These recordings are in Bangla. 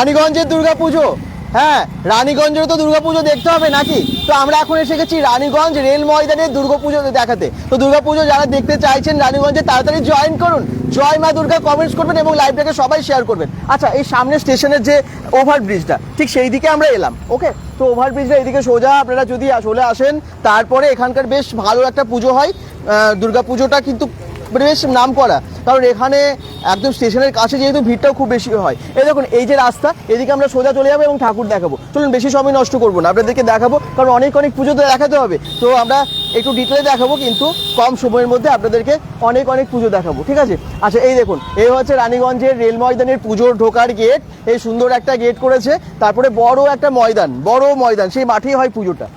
রানীগঞ্জের দুর্গাপুজো। হ্যাঁ রানীগঞ্জের তো দুর্গাপুজো দেখতে হবে নাকি? তো আমরা এখন এসে গেছি রানীগঞ্জ রেল ময়দানের দুর্গাপুজো দেখাতে। তো দুর্গাপুজো যারা দেখতে চাইছেন রানীগঞ্জে, তাড়াতাড়ি জয়েন করুন। জয় মা দুর্গা কমেন্টস করবেন এবং লাইভটাকে সবাই শেয়ার করবেন। আচ্ছা এই সামনে স্টেশনের যে ওভারব্রিজটা ঠিক সেই দিকে আমরা এলাম ওকে তো ওভারব্রিজটা এইদিকে সোজা, আপনারা যদি চলে আসেন, তারপরে এখানকার বেশ ভালো একটা পুজো হয়। দুর্গাপুজোটা কিন্তু বেশ নাম করা। কারণ এখানে একদম স্টেশনের কাছে যেহেতু ভিড়টাও খুব বেশি হয়। এই দেখুন, এই যে রাস্তা, এদিকে আমরা সোজা চলে যাব এবং ঠাকুর দেখাবো। চলুন, বেশি সময় নষ্ট করব না। আপনাদেরকে দেখাবো, কারণ অনেক অনেক পুজো তো দেখাতে হবে। তো আমরা একটু ডিটেলে দেখাবো, কিন্তু কম সময়ের মধ্যে আপনাদেরকে অনেক অনেক পুজো দেখাবো, ঠিক আছে? আচ্ছা এই দেখুন, এই হচ্ছে রানীগঞ্জের রেল ময়দানের পুজোর ঢোকার গেট এই সুন্দর একটা গেট করেছে। তারপরে বড় একটা ময়দান, বড় ময়দান, সেই মাঠেই হয় পুজোটা।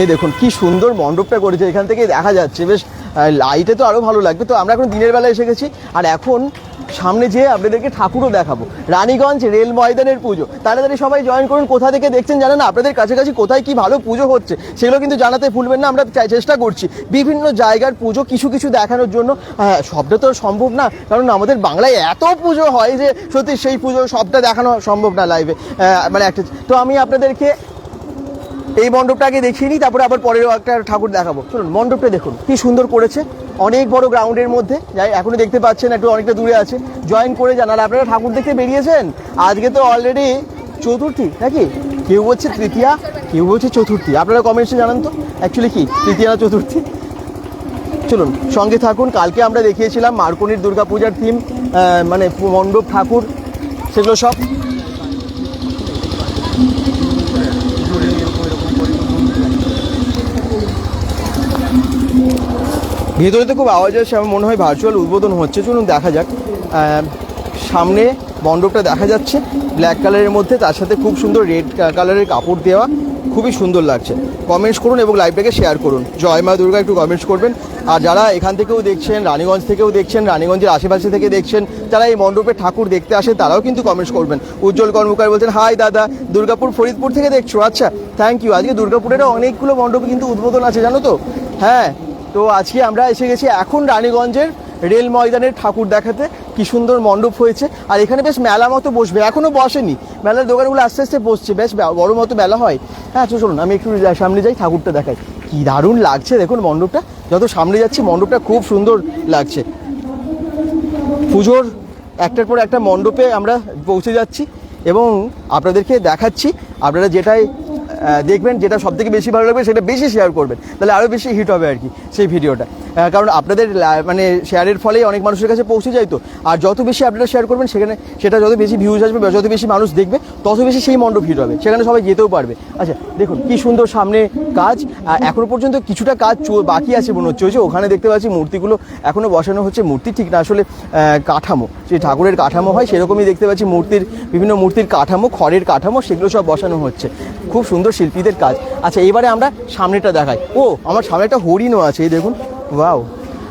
এই দেখুন, কি সুন্দর মণ্ডপটা করেছে। এখান থেকে দেখা যাচ্ছে। বেশ লাইটে তো আরও ভালো লাগবে। তো আমরা এখন দিনের বেলা এসে গেছি। আর এখন সামনে যেয়ে আপনাদেরকে ঠাকুরও দেখাবো। রানীগঞ্জ রেল ময়দানের পুজো। তাড়াতাড়ি সবাই জয়েন করুন। কোথা থেকে দেখছেন জানেন আপনাদের কাছাকাছি কোথায় কি ভালো পুজো হচ্ছে, সেগুলো কিন্তু জানাতে ভুলবেন না। আমরা চেষ্টা করছি বিভিন্ন জায়গার পুজো কিছু কিছু দেখানোর জন্য। সবটা তো সম্ভব না। কারণ আমাদের বাংলায় এত পুজো হয় যে সত্যি সেই পুজো সবটা দেখানো সম্ভব না লাইভে মানে একটা তো আমি আপনাদেরকে এই মণ্ডপটা আগে দেখিয়ে নিই, তারপরে আবার পরের একটা ঠাকুর দেখাবো। চলুন, মণ্ডপটা দেখুন, কি সুন্দর করেছে। অনেক বড় গ্রাউন্ডের মধ্যে, যাই এখনও দেখতে পাচ্ছেন, একটু অনেকটা দূরে আছে। জয়েন করে আর আপনারা ঠাকুর দেখতে বেরিয়েছেন? আজকে তো অলরেডি চতুর্থী, নাকি? কেউ বলছে তৃতীয়া, কেউ বলছে চতুর্থী। আপনারা কমেন্টসে জানান তো অ্যাকচুয়ালি কি, তৃতীয়া না চতুর্থী? চলুন, সঙ্গে থাকুন, কালকে আমরা দেখিয়েছিলাম মার্কনির দুর্গাপূজার থিম মানে মণ্ডপ, ঠাকুর, সেগুলো সব। ভেতরে তো খুব আওয়াজ আসছে, আমার মনে হয় ভার্চুয়াল উদ্বোধন হচ্ছে। চলুন দেখা যাক। সামনে মণ্ডপটা দেখা যাচ্ছে। ব্ল্যাক কালারের মধ্যে, তার সাথে খুব সুন্দর রেড কালারের কাপড় দেওয়া। খুবই সুন্দর লাগছে। কমেন্টস করুন এবং লাইভটাকে শেয়ার করুন। জয় মা দুর্গা, একটু কমেন্টস করবেন। আর যারা এখান থেকেও দেখছেন, রানীগঞ্জ থেকেও দেখছেন, রানীগঞ্জের আশেপাশে থেকে দেখছেন যারা এই মণ্ডপে ঠাকুর দেখতে আসে, তারাও কিন্তু কমেন্টস করবেন। উজ্জ্বল কর্মকার বলছেন হাই দাদা। দুর্গাপুর, ফরিদপুর থেকে দেখছ? আচ্ছা থ্যাংক ইউ আজকে দুর্গাপুরেরও অনেকগুলো মণ্ডপে কিন্তু উদ্বোধন আছে, জানো তো? হ্যাঁ তো আজকে আমরা এসে গেছি এখন রানীগঞ্জের রেল ময়দানের ঠাকুর দেখাতে। কি সুন্দর মণ্ডপ হয়েছে। আর এখানে বেশ মেলা মতো বসবে। এখনও বসেনি। মেলার দোকানগুলো আস্তে আস্তে বসছে। বেশ বড় মতো মেলা হয়। হ্যাঁ চলুন, আমি একটু সামনে যাই, ঠাকুরটা দেখাই। কি দারুণ লাগছে, দেখুন মণ্ডপটা। যত সামনে যাচ্ছি, মণ্ডপটা খুব সুন্দর লাগছে। পুজোর একটার পর একটা মণ্ডপে আমরা পৌঁছে যাচ্ছি এবং আপনাদেরকে দেখাচ্ছি। আপনারা যেটাই দেখবেন যেটা সবথেকে বেশি ভালো লাগবে সেটা বেশি শেয়ার করবেন। তাহলে আরও বেশি হিট হবে আর কি সেই ভিডিওটা কারণ আপনাদের মানে শেয়ারের ফলেই অনেক মানুষের কাছে পৌঁছে যায় তো। আর যত বেশি আপনারা শেয়ার করবেন, সেখানে সেটা যত বেশি ভিউজ আসবে যত বেশি মানুষ দেখবে, তত বেশি সেই মণ্ডপ হিট হবে। সেখানে সবাই যেতেও পারবে। আচ্ছা দেখুন, কি সুন্দর সামনে কাজ। আর এখনও পর্যন্ত কিছুটা কাজ বাকি আছে মনে হচ্ছে। ওই যে ওখানে দেখতে পাচ্ছি মূর্তিগুলো এখনও বসানো হচ্ছে। মূর্তি ঠিক না, আসলে কাঠামো। যে ঠাকুরের কাঠামো হয়, সেরকমই দেখতে পাচ্ছি মূর্তির, বিভিন্ন মূর্তির কাঠামো, খড়ের কাঠামো, সেগুলো সব বসানো হচ্ছে। খুব সুন্দর শিল্পীদের কাজ। আচ্ছা এবারে আমরা সামনেটা দেখাই। ও, আমার সামনে একটা হরিণও আছে দেখুন। ওয়াও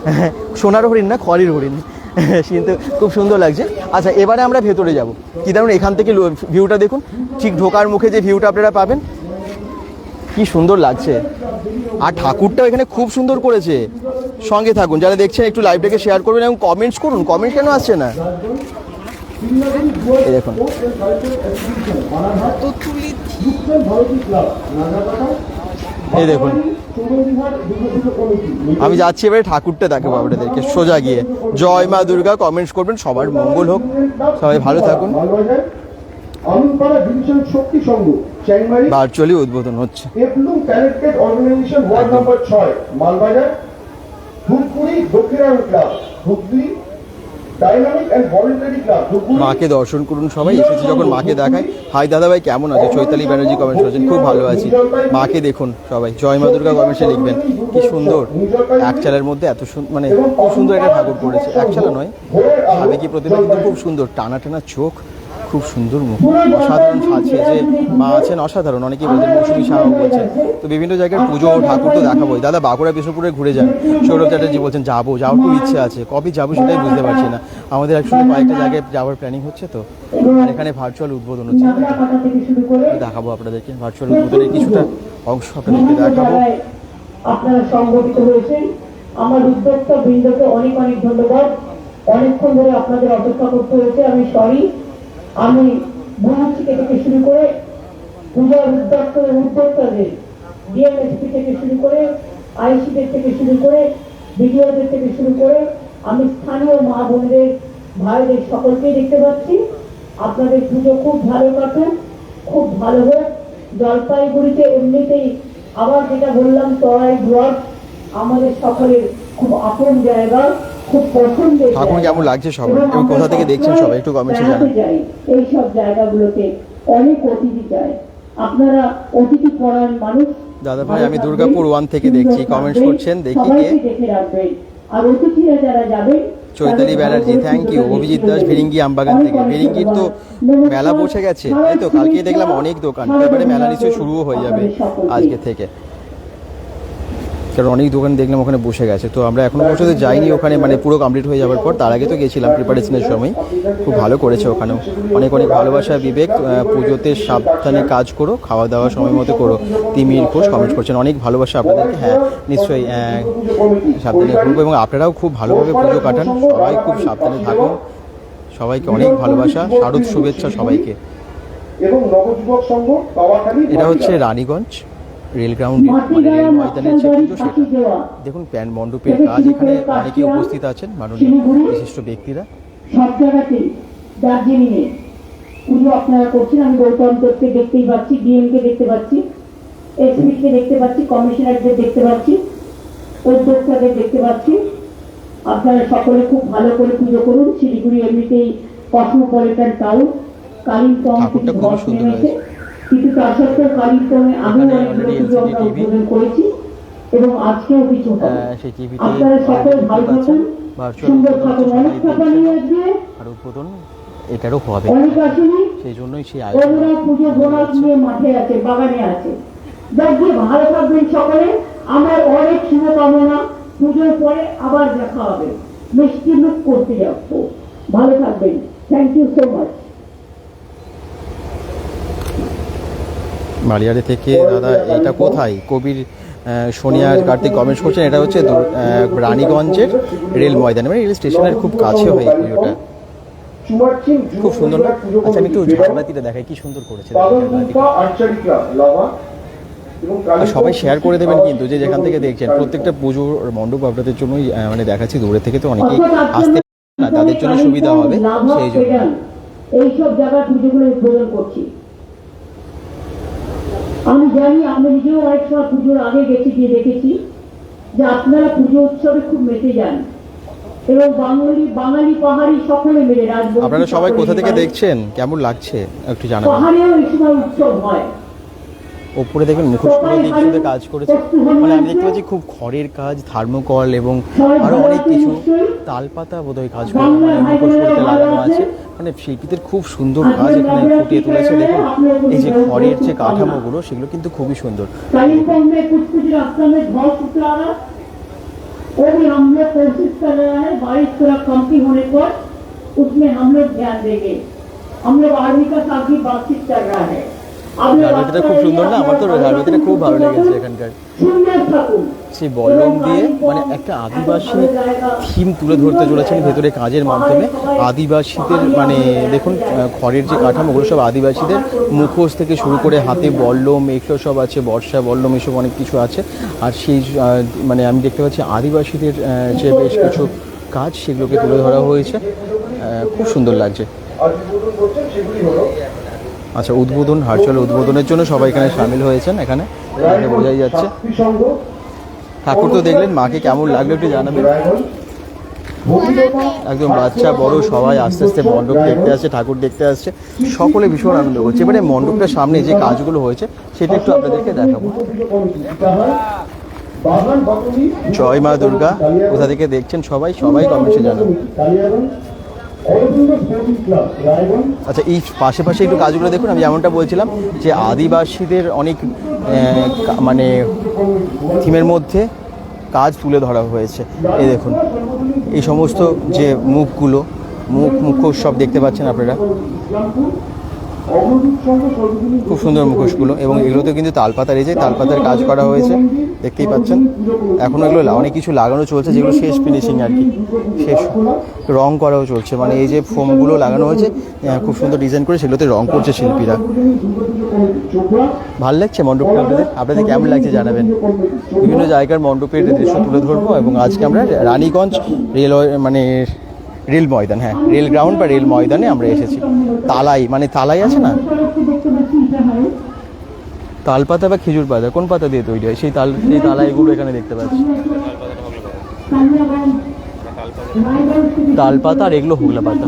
সোনার হরিণ না, খড়ের হরিণ। কিন্তু খুব সুন্দর লাগছে। আচ্ছা এবারে আমরা ভেতরে যাব। কি দারুণ এখান থেকে ভিউটা দেখুন। ঠিক ঢোকার মুখে যে ভিউটা আপনারা পাবেন। কি সুন্দর লাগছে। আর ঠাকুরটাও এখানে খুব সুন্দর করেছে। সঙ্গে থাকুন, যারা দেখছেন একটু লাইভটাকে শেয়ার করবেন এবং কমেন্টস করুন। কমেন্ট কেন আসছে না? দেখুন। এই দেখুন। আমি যাচ্ছি এবারে ঠাকুরটা দেখাবো আপনাদেরকে, সোজা গিয়ে। জয় মা দুর্গা কমেন্টস করবেন, সবার মঙ্গল হোক। সবাই ভালো থাকুন। ভার্চুয়ালি উদ্বোধন হচ্ছে। ধূপগুড়ি ক্লাব মাকে দর্শন করুন সবাই। এসেছি যখন মাকে দেখায়। হাই দাদা ভাই কেমন আছে? চৈতালি ব্যানার্জি কমেন্ট করেছেন। খুব ভালো আছি। মাকে দেখুন সবাই। জয় মা দুর্গা কমেন্টসে লিখবেন। কি সুন্দর। এক চালের মধ্যে এত সুন্দর মানে খুব সুন্দর একটা ঠাকুর করেছে এক চালা নয়। সাবেকি প্রতিমা কিন্তু খুব সুন্দর। টানা টানা চোখ খুব সুন্দর মুখ। অসাধারণ সাজছে যে মা আছেন অসাধারণ। অনেকেই বলছেন মৌসুমী সাহাও বলছেন। তো বিভিন্ন জায়গায় পুজো ঠাকুর তো দেখাবোই। দাদা বাঁকুড়া বিষ্ণুপুরে ঘুরে যান। সৌরভ চ্যাটার্জি বলছেন যাব যাওয়ার খুব ইচ্ছে আছে। কবে যাব সেটাই বুঝতে পারছি না। আমাদের অ্যাকচুয়ালি কয়েকটা জায়গায় যাওয়ার প্ল্যানিং হচ্ছে তো। আর এখানে ভার্চুয়াল উদ্বোধন হচ্ছে। দেখাবো আপনাদেরকে। ভার্চুয়াল উদ্বোধনের কিছুটা অংশ আপনাদেরকে দেখাবো। আপনারা সংগঠিত হয়েছেন। আমার উদ্যোক্তা বৃন্দকে অনেক অনেক ধন্যবাদ। অনেকক্ষণ ধরে আপনাদের অপেক্ষা করতে হয়েছে। আমি সরি আমি বুঝিকে থেকে শুরু করে পূজার উদ্যোক্তা উদ্যোক্তাদের ডিএমএসপি থেকে শুরু করে আইসিদের থেকে শুরু করে বিডিওদের থেকে শুরু করে আমি স্থানীয় মা বোনদের ভাইদের সকলকেই দেখতে পাচ্ছি। আপনাদের পুজো খুব ভালো কাটুন খুব ভালো হোক। জলপাইগুড়িতে এমনিতেই আবার যেটা বললাম তরাই ব্লক আমাদের সকলের খুব আপন জায়গা খুব পছন্দের ঠাকুর কেমন লাগছে? এবং কোথা থেকে দেখছেন সবাই? একটু জানান। এই সব জায়গাগুলোতে অনেক অতিথি যায়। আপনারা অতিথি পড়ার মানুষ। দাদা ভাই, আমি দুর্গাপুর ওয়ান থেকে দেখছি, থাকবেন, করছেন, দেখি কে? দেখে রাখবেন। আর অতিথিরা যারা যাবেন চৈতালি ব্যানার্জি থ্যাংক ইউ অভিজিৎ দাস ফিরিঙ্গি আমবাগান থেকে। ফিরিঙ্গির তো মেলা বসে গেছে। তাই তো কালকে দেখলাম অনেক দোকান। এবারে মেলা নিশ্চয়ই শুরুও হয়ে যাবে আজকে থেকে। কারণ অনেক দোকান দেখলাম ওখানে বসে গেছে। তো আমরা এখনও পর্যন্ত যাইনি ওখানে মানে পুরো কমপ্লিট হয়ে যাওয়ার পর। তার আগে তো গেছিলাম প্রিপারেশনের সময়। খুব ভালো করেছে ওখানেও। অনেক অনেক ভালোবাসা বিবেক। পুজোতে সাবধানে কাজ করো খাওয়া দাওয়া সময় মতো করো। তিমির ঘোষ কমেন্ট করছেন অনেক ভালোবাসা আপনাদেরকে। হ্যাঁ নিশ্চয়ই সাবধানে ঘুরবো এবং আপনারাও খুব ভালোভাবে পুজো কাটান। সবাই খুব সাবধানে থাকুন। সবাইকে অনেক ভালোবাসা শারদ শুভেচ্ছা সবাইকে। এবং নবযুবক সংঘ এটা হচ্ছে রানীগঞ্জ। রেল গ্রাউন্ড মানে রেল ময়দানের যে পুজো সেটা দেখুন প্যান মণ্ডপের কাজ এখানে অনেকে উপস্থিত আছেন মাননীয় বিশিষ্ট ব্যক্তিরা। সব জায়গাতেই দার্জিলিংয়ে। পুজো আপনারা করছেন আমি দেখতেই পাচ্ছি ডিএমকে দেখতে পাচ্ছি এসপিকে দেখতে পাচ্ছি কমিশনারদের দেখতে পাচ্ছি উদ্যোক্তাদের দেখতে পাচ্ছি। আপনারা সকলে খুব ভালো করে পুজো করুন। শিলিগুড়ি এমনিতেই কসমোপলিটন টাউন কালিম্পং খুবই সুন্দর হয়েছে। কিন্তু তার সত্ত্বেও এখানে অনেকগুলো already পুজো আমরা উদ্বোধন করেছি এবং আজকেও কিছু হবে। আপনারা সকল ভালো থাকুন সুন্দর থাকুন অনেক টাকা নিয়ে আসবে। আর উদ্বোধন এটারও হবে। অনেক আসেনি। সেই জন্যই সেই আয়োজন ওরা পুজো বোনাস নিয়ে মাঠে আছে বাগানে আছে। ভালো থাকবেন সকলে। আমার অনেক শুভকামনা। পুজোর পরে আবার দেখা হবে। মিষ্টি মুখ করতে যাব ভালো থাকবেন। Thank you so much Maliyari থেকে, দাদা, এটা কোথায়? কবির সোনিয়ার কার্তিক কমেন্টস করছেন, এটা হচ্ছে রানীগঞ্জের রেল ময়দানে মানে রেল স্টেশনের খুব কাছে হয় এই পুজোটা খুব সুন্দর। আচ্ছা আমি একটু কমিটি দেখাই, কি সুন্দর করেছে সবাই শেয়ার করে দেবেন কিন্তু, যে যেখান থেকে দেখছেন, প্রত্যেকটা পুজোর মণ্ডপ আপনাদের জন্যই মানে দেখাচ্ছি, দূরে থেকে তো অনেকেই আসতে তাদের জন্য সুবিধা হবে, সেই জন্য। এইসব জায়গায় পুজোগুলো উদ্বোধন করছি। আমি জানি আমি নিজেও অনেক সময় পুজোর আগে গেছি গিয়ে দেখেছি যে আপনারা পুজো উৎসবে খুব মেতে যান। এবং বাঙালি বাঙালি পাহাড়ি সকলে মিলে রাজবংশী আপনারা সবাই কোথা থেকে দেখছেন? কেমন লাগছে? একটু জানাবেন। পাহাড়েও এই সময় উৎসব হয়। ওপরে দেখবেন মুখোশগুলো দিয়ে কিছুতে কাজ করেছে মানে আমি দেখতে পাচ্ছি খুব খড়ের কাজ থার্মোকল এবং আরো অনেক কিছু তালপাতা বোধহয় কাজ করে মানে মুখোশ করতে লাগানো আছে মানে শিল্পীদের খুব সুন্দর কাজ এখানে ফুটিয়ে তুলেছে দেখুন এই যে খড়ের যে কাঠামোগুলো সেগুলো কিন্তু খুবই সুন্দর कालिम्पोंग में कुछ कुछ रास्ता में धौस उतरा रहा वो भी हम लोग कोशिश कर रहे हैं बारिश थोड़ा कमती होने पर उसमें हम लोग ध्यान देंगे हम लोग आर्मी का साथ भी बातचीत कर रहा है आप लोग ঝাড়বাতিটা খুব সুন্দর না? আমার তো ঝাড়বাতিটা খুব ভালো লেগেছে এখানকার। সেই বল্লম দিয়ে মানে একটা আদিবাসী থিম তুলে ধরতে চলেছেন ভেতরে কাজের মাধ্যমে। আদিবাসীদের মানে দেখুন খড়ের যে কাঠামো ওগুলো সব আদিবাসীদের মুখোশ থেকে শুরু করে হাতে বল্লম এগুলো সব আছে বর্ষা বল্লম এসব অনেক কিছু আছে। আর সেই মানে আমি দেখতে পাচ্ছি আদিবাসীদের যে বেশ কিছু কাজ সেগুলোকে তুলে ধরা হয়েছে। খুব সুন্দর লাগছে। আর করছেন সেগুলি হলো আচ্ছা উদ্বোধন ভার্চুয়াল উদ্বোধনের জন্য সবাই এখানে সামিল হয়েছেন এখানে। এখানে বোঝাই যাচ্ছে। ঠাকুর তো দেখলেন, মাকে কেমন লাগল একটু জানাবেন। একদম বাচ্চা, বড়, সবাই আস্তে আস্তে মণ্ডপ দেখতে আসছে, ঠাকুর দেখতে আসছে। সকলে ভীষণ আনন্দ করছে। এবারে মণ্ডপটার সামনে যে কাজগুলো হয়েছে, সেটা একটু আপনাদেরকে দেখাবো। জয় মা দুর্গা, কোথা থেকে দেখছেন সবাই? সবাই কমেন্টে জানাবেন আচ্ছা এই পাশে পাশে একটু কাজগুলো দেখুন, আমি যেমনটা বলছিলাম যে আদিবাসীদের অনেক মানে থিমের মধ্যে কাজ তুলে ধরা হয়েছে। এই দেখুন, এই সমস্ত যে মুখগুলো, মুখ মুখোশ সব দেখতে পাচ্ছেন আপনারা। খুব সুন্দর মুখোশগুলো এবং এগুলোতে কিন্তু তালপাতার এই যে তালপাতার কাজ করা হয়েছে, দেখতেই পাচ্ছেন। এখনও এগুলো অনেক কিছু লাগানো চলছে, যেগুলো শেষ ফিনিশিং আর কি, শেষ রং করাও চলছে। মানে এই যে ফোমগুলো লাগানো হয়েছে খুব সুন্দর ডিজাইন করে সেগুলোতে রং করছে শিল্পীরা। ভালো লাগছে মণ্ডপটা আপনাদের? আপনাদের কেমন লাগছে জানাবেন? বিভিন্ন জায়গার মণ্ডপের দৃশ্য তুলে ধরবো এবং আজকে আমরা রানীগঞ্জ রেলওয়ে মানে রেল ময়দান হ্যাঁ রেল গ্রাউন্ড বা রেল ময়দানে আমরা এসেছি। তালাই মানে তালাই আছে না? হয় তালপাতা বা খেজুর পাতা কোন পাতা দিয়ে তৈরি হয়? সেই তাল সেই তালাইগুলো এখানে দেখতে পাচ্ছি। তাল পাতা আর এগুলো হুগলা পাতা।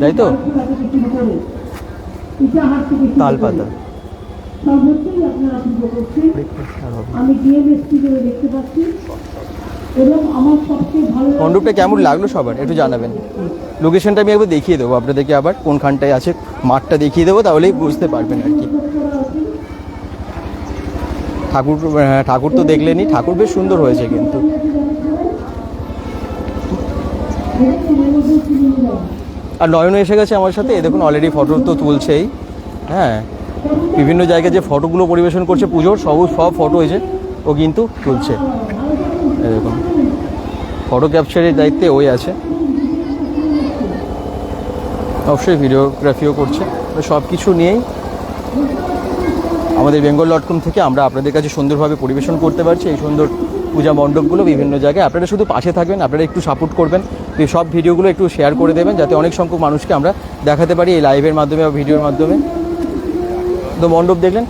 তাই তো? পুজো করছেন আমি দেখতে পাচ্ছি। মণ্ডপটা কেমন লাগল সবার? একটু জানাবেন। লোকেশনটা আমি একবার দেখিয়ে দেবো। আপনাদেরকে আবার কোনখানটায় আছে মাঠটা দেখিয়ে দেবো তাহলেই বুঝতে পারবেন আর কি। ঠাকুর হ্যাঁ, ঠাকুর তো দেখলেনি ঠাকুর বেশ সুন্দর হয়েছে কিন্তু। আর নয়ন এসে গেছে আমার সাথে। এ দেখুন অলরেডি ফটো তো তুলছেই। হ্যাঁ বিভিন্ন জায়গায় যে ফটোগুলো পরিবেশন করছে পুজোর সব সব ফটো হয়েছে। ও কিন্তু তুলছে। দেখুন ফটো ক্যাপচারের দায়িত্বে ওই আছে। অবশ্যই ভিডিওগ্রাফিও করছে। তো সব কিছু নিয়েই আমাদের বেঙ্গল ডট কম থেকে আমরা আপনাদের কাছে সুন্দরভাবে পরিবেশন করতে পারছি। এই সুন্দর পূজা মণ্ডপগুলো বিভিন্ন জায়গায়। আপনারা শুধু পাশে থাকবেন, আপনারা একটু সাপোর্ট করবেন। এই সব ভিডিওগুলো একটু শেয়ার করে দেবেন, যাতে অনেক সংখ্যক মানুষকে আমরা দেখাতে পারি এই লাইভের মাধ্যমে বা ভিডিওর মাধ্যমে। তো মণ্ডপ দেখলেন?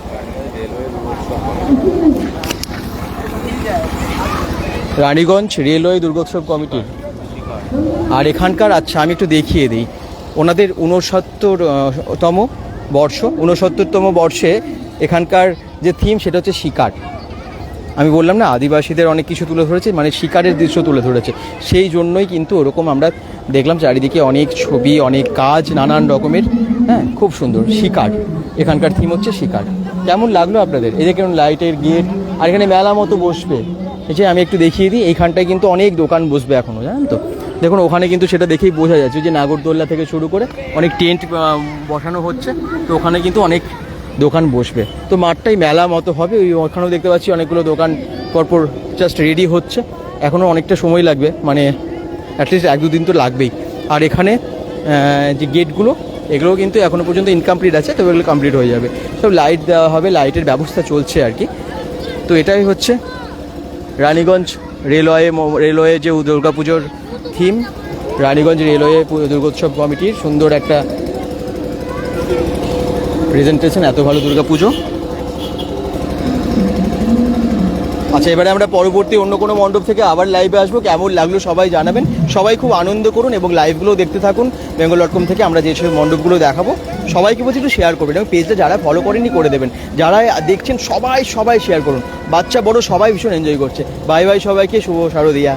রানীগঞ্জ রেলওয়ে দুর্গোৎসব কমিটির। আর এখানকার আচ্ছা আমি একটু দেখিয়ে দিই। ওনাদের তম বর্ষ, ঊনসত্তরতম বর্ষে এখানকার যে থিম সেটা হচ্ছে শিকার। আমি বললাম না, আদিবাসীদের অনেক কিছু তুলে ধরেছে মানে শিকারের দৃশ্য তুলে ধরেছে। সেই জন্যই কিন্তু ওরকম আমরা দেখলাম চারিদিকে অনেক ছবি, অনেক কাজ, নানান রকমের হ্যাঁ খুব সুন্দর, শিকার। এখানকার থিম হচ্ছে শিকার। কেমন লাগল আপনাদের? কেমন লাইটের গেট আর এখানে মেলা মতো বসবে। এই যে আমি একটু দেখিয়ে দিই। এইখানটায় কিন্তু অনেক দোকান বসবে এখনও জানেন তো? দেখুন, ওখানে কিন্তু সেটা দেখেই বোঝা যাচ্ছে যে নাগরদোল্লা থেকে শুরু করে অনেক টেন্ট বসানো হচ্ছে। তো ওখানে কিন্তু অনেক দোকান বসবে। তো মাঠটাই মেলা মতো হবে। ওই ওখানেও দেখতে পাচ্ছি অনেকগুলো দোকান পরপর জাস্ট রেডি হচ্ছে। এখনও অনেকটা সময় লাগবে। মানে অ্যাটলিস্ট এক দুদিন তো লাগবেই। আর এখানে যে গেটগুলো এগুলো কিন্তু এখনও পর্যন্ত ইনকমপ্লিট আছে, তবে এগুলো কমপ্লিট হয়ে যাবে। সব লাইট দেওয়া হবে লাইটের ব্যবস্থা চলছে আর কি। তো এটাই হচ্ছে রানীগঞ্জ রেলওয়ে রেলওয়ে যে দুর্গা পুজোর থিম, রানীগঞ্জ রেলওয়ে দুর্গোৎসব কমিটির সুন্দর একটা প্রেজেন্টেশন এত ভালো দুর্গাপুজো আচ্ছা এবারে আমরা পরবর্তী অন্য কোনো মণ্ডপ থেকে আবার লাইভে আসব। কেমন লাগল সবাই জানাবেন। সবাই খুব আনন্দ করুন এবং লাইভগুলো দেখতে থাকুন। বেঙ্গল ডট কম থেকে আমরা যেসব মণ্ডপগুলো দেখাবো, সবাইকে বলছি একটু শেয়ার করবেন এবং পেজটা যারা ফলো করেনি করে দেবেন। যারা দেখছেন, সবাই সবাই শেয়ার করুন। বাচ্চা, বড়, সবাই ভীষণ এনজয় করছে। বাই বাই সবাইকে, শুভ শারদিয়া।